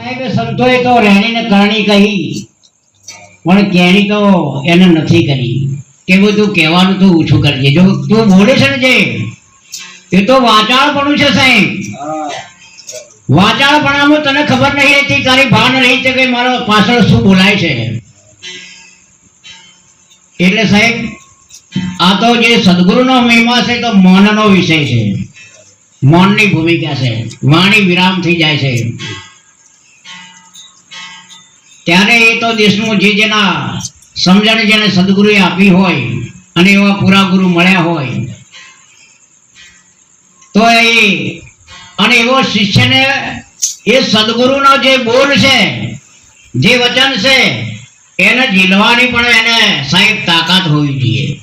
સાહેબે સંતોએ તો રહેણીને કરણી કહી, પણ કેણી તો એને નથી કરી. કે બધું કહેવાનું તું ઓછું કરજે જો તું બોલે છે ને જે? એ તો વાચાળપણું છે સાહેબ. વાચાળપણામાં તને ખબર નહીં રહેતી, તારી ભાન રહી છે કે મારો પાછળ શું બોલાય છે? એટલે સાહેબ, આ તો જે સદગુરુનો મહિમા છે તો મૌનનો વિષય છે. મૌનની ભૂમિકા છે. વાણી વિરામ થઈ જાય છે. ત્યારે એ તો દેશનું જે જેના સમજણ જેને સદગુરુએ આપી હોય અને એવા પૂરા ગુરુ મળ્યા હોય, તો એ અને એવો શિષ્યને એ સદગુરુનો જે બોલ છે, જે વચન છે, એને ઝીલવાની પણ એને સાહેબ તાકાત હોવી જોઈએ.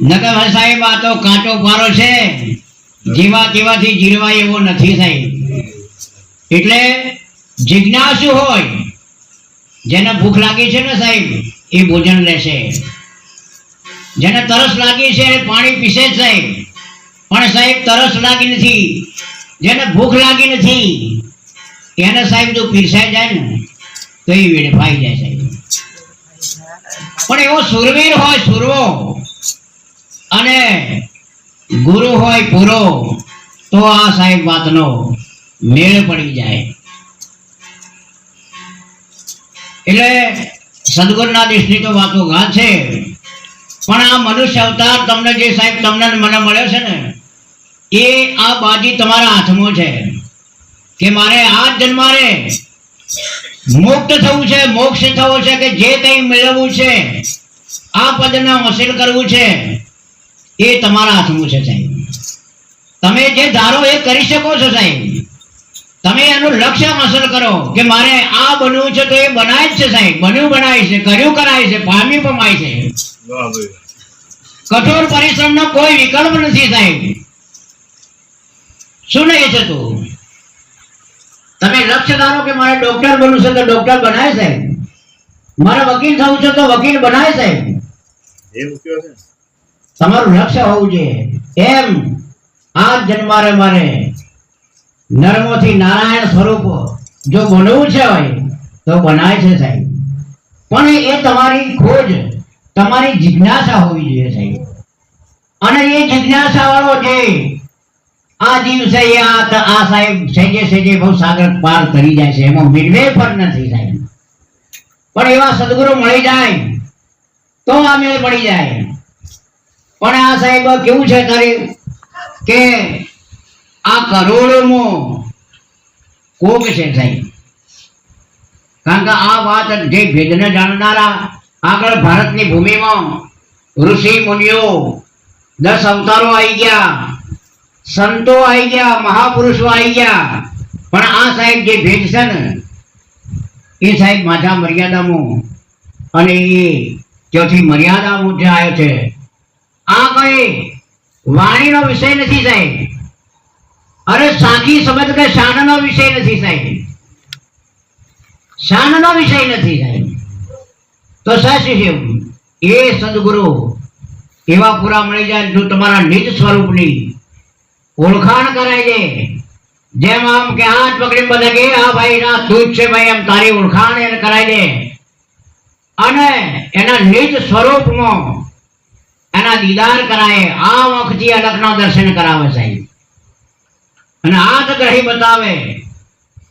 નકર સાહેબ, આ તો કાચો પારો છે, જીવા તેવાથી જીરવાય એવો નથી સાહેબ. એટલે જિજ્ઞાસુ હોય, જેને ભૂખ લાગી છે ને સાહેબ, એ ભોજન લેશે. જેને તરસ લાગી છે, પાણી પીશે સાહેબ. પણ સાહેબ, તરસ લાગી નથી. જેને ભૂખ લાગી નથી, એને સાહેબ જો પીરસાઈ જાય ને, તો એ વેડફાઈ જાય સાહેબ. પણ એવો સુરવીર હોય, સુરવો, અને ગુરુ હોય પૂરો, તો આ સાહેબ વાતનો મેળ પડી જાય. એટલે સદગુરુના દેશની તો વાતો ગા છે. પણ આ મનુષ્ય અવતાર તમને જે સાહેબ તમને મને મળ્યો છે ને, એ આ બાજી તમારા હાથમાં છે કે મારે આ જન્મારે મુક્ત થવું છે, મોક્ષ થવો છે કે જે કંઈ મેળવવું છે, આ પદને હાંસિલ કરવું છે, એ તમારા હાથમાં છે સાહેબ. તમે જે ધારો એ કરી શકો છો સાહેબ. તમે એનું લક્ષ્ય હાંસલ કરો કે મારે આ બનવું છે તો એ બનાય જ છે સાહેબ. બન્યું બનાય છે કર્યું કરાય છે પામ્યું પમાય છે. કઠોર પરિશ્રમનો કોઈ વિકલ્પ નથી સાહેબ. શું નહીં છે તું? તમે લક્ષ્ય ધારો કે મારે ડોક્ટર બનવું છે તો ડોક્ટર બનાય સાહેબ. મારે વકીલ થવું છે તો વકીલ બનાય સાહેબ. તમારું લક્ષ્ય હોવું જોઈએ. એમ. આ જન્મારે મારે. નર્મોથી નારાયણ સ્વરૂપો. જો બનવું છે હોય તો બનાય છે સાહેબ. પણ એ તમારી ખોજ, તમારી જિજ્ઞાસા હોવી જોઈએ સાહેબ. અને એ જિજ્ઞાસા વાળો જે આ જીવ છે આ સાહેબ સેજે સેજે બહુ સાગર પાર કરી જાય છે, એમાં મિલવે પણ નથી સાહેબ. પણ એવા સદગુરુ મળી જાય, તો આ મેળ પડી જાય. પણ આ સાહેબ કેવું છે તારી? કે આ કરોડોમાં કોક છે સાહેબ. કારણ કે આ વાત જે ભેદને જાણનારા આગળ ભારતની ભૂમિમાં ઋષિ મુનિઓ દસ અવતારો આવી ગયા, સંતો આવી ગયા, મહાપુરુષો આવી ગયા. પણ આ સાહેબ જે ભેદ છે ને, એ સાહેબ માથા મર્યાદામાં અને એ ત્યાંથી મર્યાદા મુજબ આવ્યો છે, આ કઈ વાણીનો વિષય નથી સાહેબ. અરે સાચી સમજ કે શાનનો વિષય નથી સાહેબ. શાનનો વિષય નથી સાહેબ. તો સાચું છે એ સદગુરુ એવા પૂરા મળી જાય જો તમારા નિજ સ્વરૂપની ઓળખાણ કરાય છે. જેમ આમ કે હાથ પકડી બધા કે, આ ભાઈ ના તું છે ભાઈ એમ તારી ઓળખાણ એને કરાય દે અને એના નિજ સ્વરૂપમાં એના દીદાર કરાય. આ વખતે અલગના દર્શન કરાવે સાહેબ. અને હાથ ગ્રહી બતાવે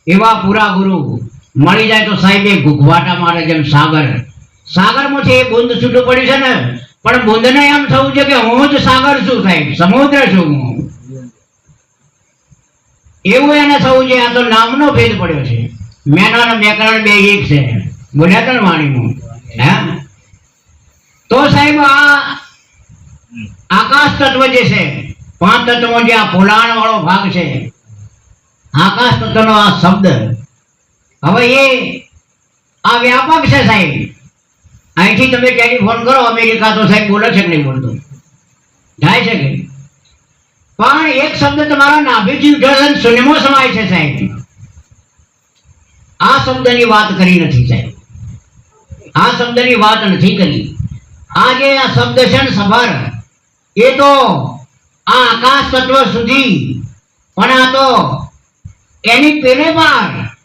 એવા પૂરા ગુરુ. મળી જાય તો સાહેબ ઘૂઘવાટા મારે જેમ સાગર. સાગરમાંથી એ બુંદ છૂટું પડી છે ને, પણ બુંદને એમ થવું છે કે હું જ સાગર છું સાહેબ, સમુદ્ર છું હું. એવું એને થવું છે, આ તો નામનો ભેદ પડ્યો છે. મેના અને મેકરણ બે એક છે. બોલ્યા વાણીનું હે? તો સાહેબ આ આકાશ તત્વ જે છે પાંચ તત્વો જે આ ભોલાણ વાળો ભાગ છે આકાશ તત્વનો આ શબ્દ, હવે એ આ વ્યાપક છે સાહેબ. અહીંથી તમે ટેલિફોન કરો, અમેરિકા તો સાહેબ બોલે છે કે નહીં બોલતો? થાય છે કે પણ એક શબ્દ તમારા નાભીથી અને શૂન્યમાં સમાય છે સાહેબ. આ શબ્દની વાત કરી નથી સાહેબ. આ શબ્દની વાત નથી કરી. આ જે આ શબ્દ છે ને સભાર, એ તો આ આકાશ તત્વ સુધી. પણ આ તો એની પેલે પાર.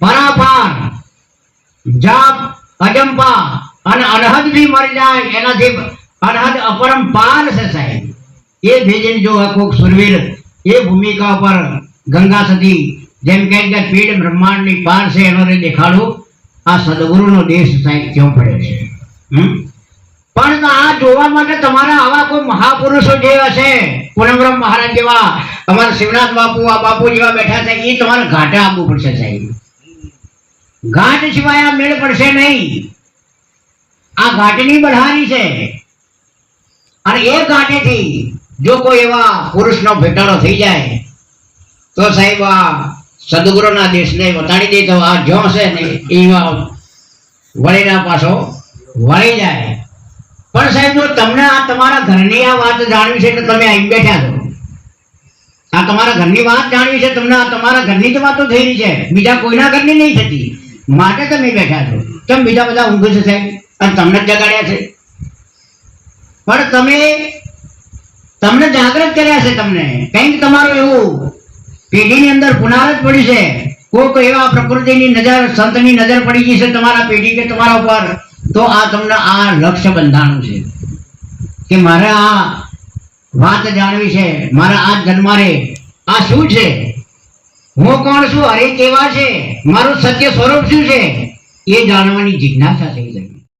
પરાપાર જાપ, અજંપા અને અનહદ બી મરી જાય. એનાથી અનહદ અપરંપાર છે સાહેબ. એ ભેજન જો કોક સુરવીર એ ભૂમિકા પર ગંગા સતી જેમ કે પીડ બ્રહ્માંડની પાર છે, એનો દેખાડો દેખાડું. આ સદગુરુનો દેશ સાહેબ કેવો પડે છે? હમ? જોવા માટે તમારા આવા કોઈ મહાપુરુષો જે હશે પૂનમરામ મહારાજ જેવા, અમારા શિવનાથ બાપુ, આ બાપુ જેવા બેઠા છે એ તમારે ઘાટે આપવું પડશે સાહેબ. ઘાટ સિવાય આ મેળ પડશે નહીં. આ ઘાટની બઢારી છે. અને એ ઘાટેથી જો કોઈ એવા પુરુષનો ભેટાળો થઈ જાય, તો સાહેબ આ સદગુરુના દેશને વટાડી દે તો આ જો છે ને એવા વળીના પાછો વળી જાય. પણ સાહેબ, જો તમને આ તમારા ઘરની આ વાત જાણવી છે એટલે તમે અહીં બેઠા છો. આ તમારા ઘરની વાત જાણવી છે, તમને આ તમારા ઘરની જ વાતો થઈ રહી છે. બીજા કોઈના ઘરની નહીં થતી. માટે તમે બેઠા છો. કેમ બીજા બધા ઊંઘ છે સાહેબ? અને તમને જ જગાડ્યા છે. પણ તમે, તમને જાગૃત કર્યા છે તમને. કંઈક તમારું એવું પેઢીની અંદર પુનારત પડી છે. કોઈક એવા પ્રકૃતિની નજર, સંતની નજર પડી ગઈ છે તમારા પેઢી કે તમારા ઉપર. તો આ તમને આ લક્ષ્ય બંધાણું છે. કે મારે આ વાત જાણવી છે, મારા આ જન્મારે, આ શું છે? હું કોણ છું? અરે કેવા છે? મારું સત્ય સ્વરૂપ શું છે? એ જાણવાની જિજ્ઞાસા થઈ ગઈ.